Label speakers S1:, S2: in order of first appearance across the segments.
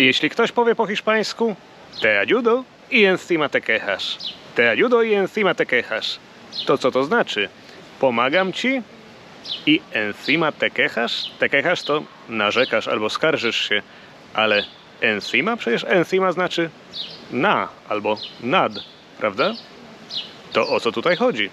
S1: Jeśli ktoś powie po hiszpańsku te ayudo y encima te quejas. Te ayudo y encima te quejas. To co to znaczy? Pomagam ci i encima te quejas? Te quejas to narzekasz albo skarżysz się, ale encima? Przecież encima znaczy na albo nad, prawda? To o co tutaj chodzi?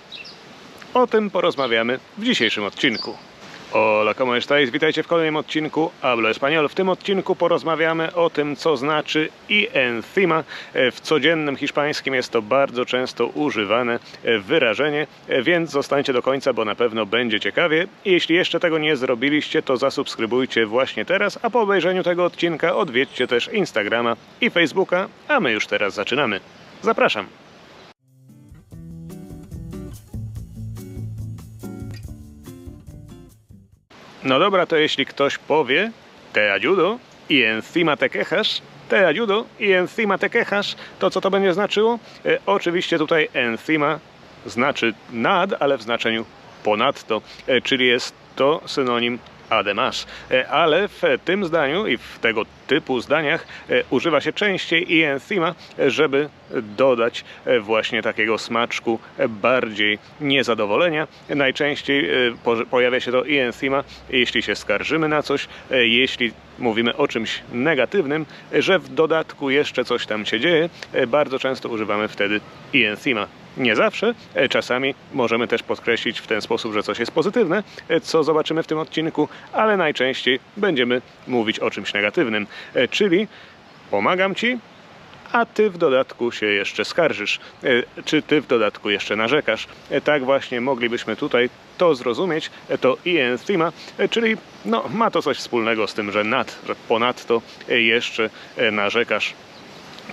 S1: O tym porozmawiamy w dzisiejszym odcinku. Hola, ¿cómo estáis? Witajcie w kolejnym odcinku Hablo Español. W tym odcinku porozmawiamy o tym, co znaczy i encima. W codziennym hiszpańskim jest to bardzo często używane wyrażenie, więc zostańcie do końca, bo na pewno będzie ciekawie. Jeśli jeszcze tego nie zrobiliście, to zasubskrybujcie właśnie teraz, a po obejrzeniu tego odcinka odwiedźcie też Instagrama i Facebooka, a my już teraz zaczynamy. Zapraszam! No dobra, to jeśli ktoś powie te ayudo y encima te quejas, te ayudo y encima te quejas, to co to będzie znaczyło? E, oczywiście tutaj encima znaczy nad, ale w znaczeniu ponadto, e, czyli jest to synonim además. E, Ale w tym zdaniu i w tego typu zdaniach e, używa się częściej i encima, żeby dodać e, właśnie takiego smaczku bardziej niezadowolenia. Najczęściej po- pojawia się to i encima, jeśli się skarżymy na coś, jeśli mówimy o czymś negatywnym, że w dodatku jeszcze coś tam się dzieje, bardzo często używamy wtedy i encima. Nie zawsze, e, czasami możemy też podkreślić w ten sposób, że coś jest pozytywne, e, co zobaczymy w tym odcinku, ale najczęściej będziemy mówić o czymś negatywnym, E, czyli pomagam ci, a ty w dodatku się jeszcze skarżysz, czy ty w dodatku jeszcze narzekasz. Tak właśnie moglibyśmy tutaj to zrozumieć, to i encima, e, czyli no, ma to coś wspólnego z tym, że nad, że ponadto jeszcze narzekasz.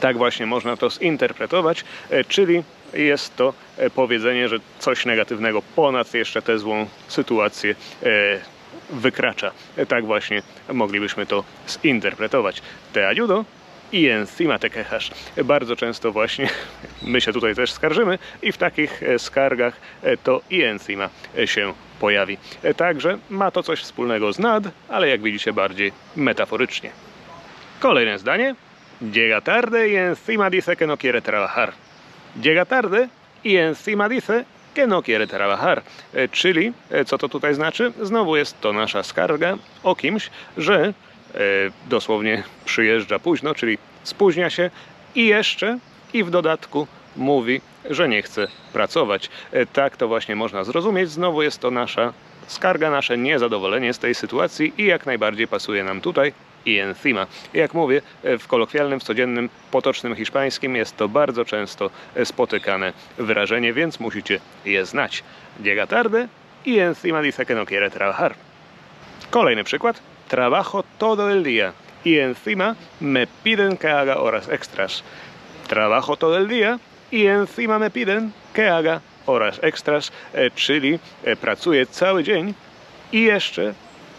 S1: Tak właśnie można to zinterpretować, czyli jest to e, powiedzenie, że coś negatywnego ponad jeszcze tę złą sytuację e, wykracza. E, Tak właśnie moglibyśmy to zinterpretować. Te ayudo y encima te quejas. Bardzo często właśnie my się tutaj też skarżymy i w takich skargach to y encima się pojawi. Także ma to coś wspólnego z nad, ale jak widzicie bardziej metaforycznie. Kolejne zdanie. Llega tarde y encima dice que no quiere trabajar. Llega tarde y encima dice que no quiere trabajar. E, Czyli, e, co to tutaj znaczy? Znowu jest to nasza skarga o kimś, że e, dosłownie przyjeżdża późno, czyli spóźnia się i jeszcze i w dodatku mówi, że nie chce pracować. Tak to właśnie można zrozumieć. Znowu jest to nasza skarga, nasze niezadowolenie z tej sytuacji i jak najbardziej pasuje nam tutaj i encima. Jak mówię, w kolokwialnym, w codziennym, potocznym hiszpańskim jest to bardzo często spotykane wyrażenie, więc musicie je znać. Llega tarde y encima dice que no quiere trabajar. Kolejny przykład. Trabajo todo el día y encima me piden que haga horas extras. Trabajo todo el día y encima me piden que haga horas extras, e, czyli e, pracuję cały dzień i jeszcze,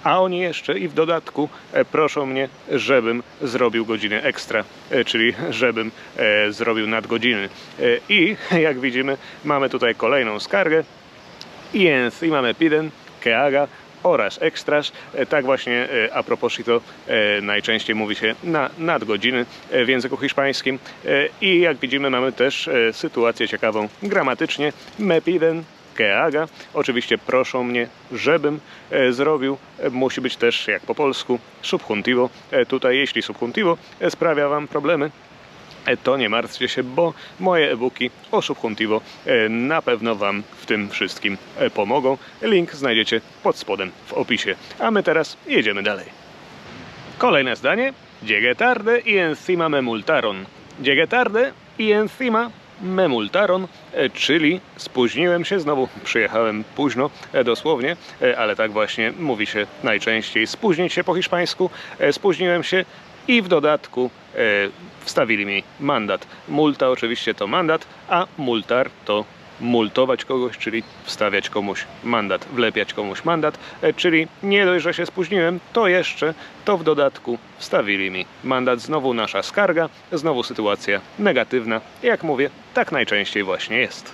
S1: a oni jeszcze i w dodatku e, proszą mnie, żebym zrobił godziny ekstra, e, czyli żebym e, zrobił nadgodziny. I jak widzimy, mamy tutaj kolejną skargę y encima me piden que haga horas extras. E, Tak właśnie a proposito e, najczęściej mówi się na nadgodziny w języku hiszpańskim i jak widzimy mamy też sytuację ciekawą gramatycznie. Me piden que haga. Oczywiście proszą mnie, żebym e, zrobił. E, Musi być też jak po polsku subjuntivo. E, Tutaj jeśli subjuntivo sprawia Wam problemy, to nie martwcie się, bo moje e-booki o Subjuntivo na pewno Wam w tym wszystkim pomogą. Link znajdziecie pod spodem w opisie. A my teraz jedziemy dalej. Kolejne zdanie. Llegué tarde y encima me multaron. Llegué tarde y encima me multaron, e, czyli spóźniłem się, znowu przyjechałem późno, e, dosłownie, e, ale tak właśnie mówi się najczęściej spóźnić się po hiszpańsku. Spóźniłem się i w dodatku wstawili mi mandat. Multa oczywiście to mandat, a multar to multować kogoś, czyli wstawiać komuś mandat, wlepiać komuś mandat, czyli nie dość, że się spóźniłem, to jeszcze, to w dodatku wstawili mi mandat. Znowu nasza skarga, znowu sytuacja negatywna. Jak mówię, tak najczęściej właśnie jest.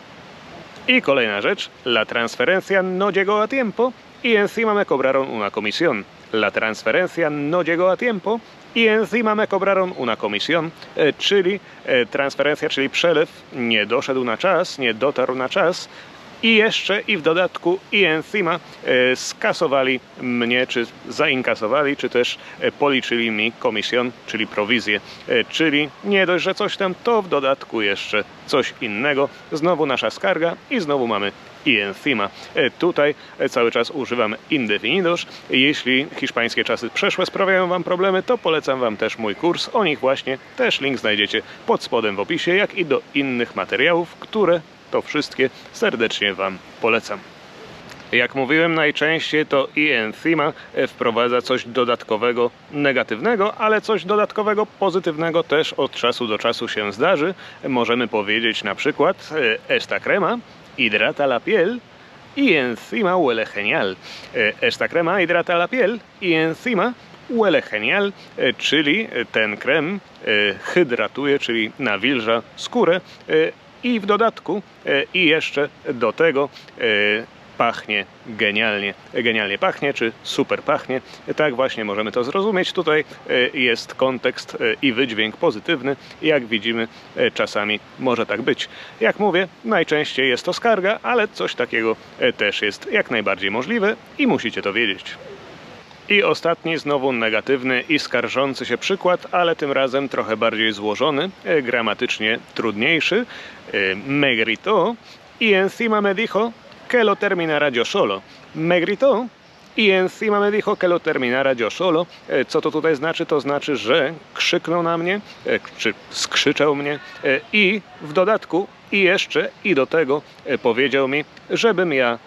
S1: Y kolejna rzecz, la transferencia no llegó a tiempo. Y encima me cobraron una comisión. La transferencia no llegó a tiempo. Y encima me cobraron una comisión, e, czyli e, transferencja, czyli przelew. Nie doszedł na czas, nie dotarł na czas, i jeszcze i w dodatku i encima e, skasowali mnie, czy zainkasowali, czy też e, policzyli mi komisjon, czyli prowizję. E, czyli nie dość, że coś tam, to w dodatku jeszcze coś innego. Znowu nasza skarga i znowu mamy i encima. Tutaj cały czas używam indefinidos. Jeśli hiszpańskie czasy przeszłe sprawiają Wam problemy, to polecam Wam też mój kurs. O nich właśnie też link znajdziecie pod spodem w opisie, jak i do innych materiałów, które to wszystkie serdecznie Wam polecam. Jak mówiłem, najczęściej to i encima e, wprowadza coś dodatkowego negatywnego, ale coś dodatkowego pozytywnego też od czasu do czasu się zdarzy. Możemy powiedzieć na przykład e, esta crema hidrata la piel y encima huele genial. E, Esta crema hidrata la piel y encima huele genial, czyli ten krem hydratuje, czyli nawilża skórę i w dodatku e, i jeszcze do tego e, pachnie genialnie. Genialnie pachnie, czy super pachnie. Tak właśnie możemy to zrozumieć. Tutaj e, jest kontekst i wydźwięk pozytywny. Jak widzimy, czasami może tak być. Jak mówię, najczęściej jest to skarga, ale coś takiego też jest jak najbardziej możliwe i musicie to wiedzieć. I ostatni, znowu negatywny i skarżący się przykład, ale tym razem trochę bardziej złożony, e, gramatycznie trudniejszy. E, Me gritó y encima me dijo que lo terminara yo solo. Me gritó y encima me dijo que lo terminara yo solo. E, Co to tutaj znaczy? To znaczy, że krzyknął na mnie, czy skrzyczał mnie i w dodatku i jeszcze i do tego powiedział mi, żebym ja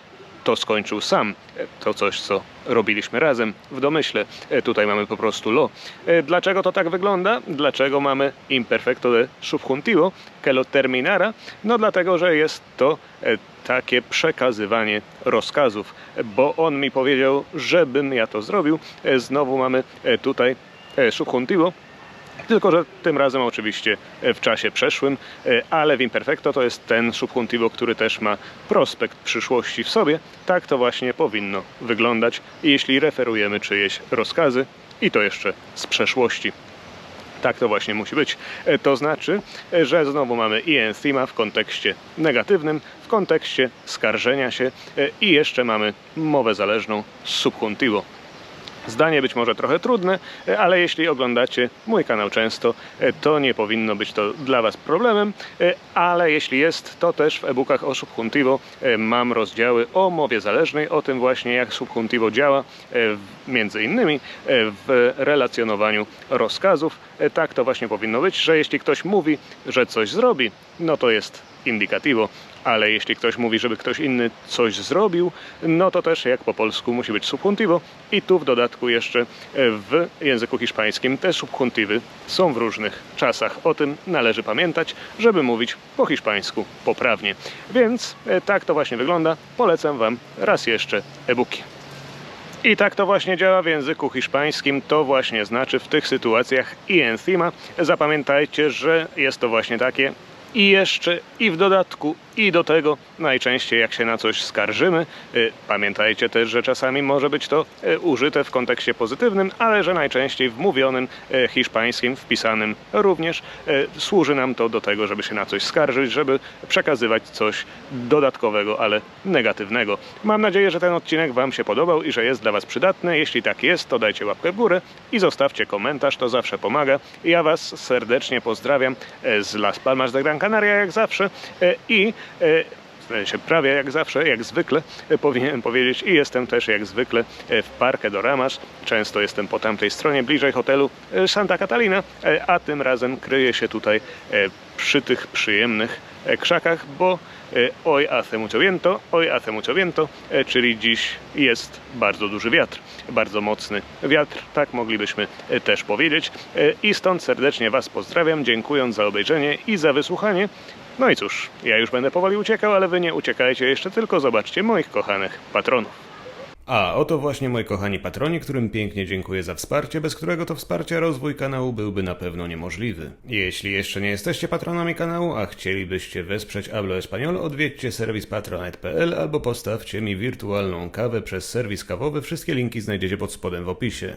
S1: to skończył sam. To coś, co robiliśmy razem w domyśle. E, Tutaj mamy po prostu lo. E, Dlaczego to tak wygląda? Dlaczego mamy imperfecto de subjuntivo que lo terminara? No dlatego, że jest to e, takie przekazywanie rozkazów, bo on mi powiedział, żebym ja to zrobił. Znowu mamy tutaj subjuntivo, tylko, że tym razem oczywiście w czasie przeszłym, e, ale w imperfecto to jest ten subjuntivo, który też ma prospekt przyszłości w sobie. Tak to właśnie powinno wyglądać, jeśli referujemy czyjeś rozkazy i to jeszcze z przeszłości. Tak to właśnie musi być. E, To znaczy, e, że znowu mamy i encima w kontekście negatywnym, w kontekście skarżenia się e, i jeszcze mamy mowę zależną subjuntivo. Zdanie być może trochę trudne, ale jeśli oglądacie mój kanał często, to nie powinno być to dla Was problemem, ale jeśli jest, to też w e-bookach o subjuntivo e, mam rozdziały o mowie zależnej, o tym właśnie jak subjuntivo działa, e, między innymi e, w relacjonowaniu rozkazów. Tak to właśnie powinno być, że jeśli ktoś mówi, że coś zrobi, no to jest indicativo, ale jeśli ktoś mówi, żeby ktoś inny coś zrobił, no to też jak po polsku musi być subjuntivo i tu w dodatku jeszcze e, w języku hiszpańskim te subjuntiwy są w różnych czasach. O tym należy pamiętać, żeby mówić po hiszpańsku poprawnie. Więc e, tak to właśnie wygląda. Polecam Wam raz jeszcze e-booki. I tak to właśnie działa w języku hiszpańskim. To właśnie znaczy w tych sytuacjach i encima. Zapamiętajcie, że jest to właśnie takie i jeszcze, i w dodatku, i do tego najczęściej jak się na coś skarżymy. y, Pamiętajcie też, że czasami może być to y, użyte w kontekście pozytywnym, ale że najczęściej w mówionym y, hiszpańskim, wpisanym również służy nam to do tego, żeby się na coś skarżyć, żeby przekazywać coś dodatkowego, ale negatywnego. Mam nadzieję, że ten odcinek Wam się podobał i że jest dla Was przydatny. Jeśli tak jest, to dajcie łapkę w górę i zostawcie komentarz, to zawsze pomaga. Ja Was serdecznie pozdrawiam z Las Palmas de Gran Canaria, jak zawsze i e, sensie prawie jak zawsze, jak zwykle e, powinienem powiedzieć i jestem też jak zwykle e, w Parque Doramas. Często jestem po tamtej stronie, bliżej hotelu Santa Catalina, a tym razem kryję się tutaj przy tych przyjemnych krzakach, bo hoy hace mucho viento, hoy hace mucho viento, czyli dziś jest bardzo duży wiatr, bardzo mocny wiatr, tak moglibyśmy też powiedzieć. I stąd serdecznie Was pozdrawiam, dziękując za obejrzenie i za wysłuchanie. No i cóż, ja już będę powoli uciekał, ale Wy nie uciekajcie jeszcze, tylko zobaczcie moich kochanych patronów. A oto właśnie moi kochani patroni, którym pięknie dziękuję za wsparcie, bez którego to wsparcia rozwój kanału byłby na pewno niemożliwy. Jeśli jeszcze nie jesteście patronami kanału, a chcielibyście wesprzeć Hablo Español, odwiedźcie serwis patronet.pl albo postawcie mi wirtualną kawę przez serwis kawowy. Wszystkie linki znajdziecie pod spodem w opisie.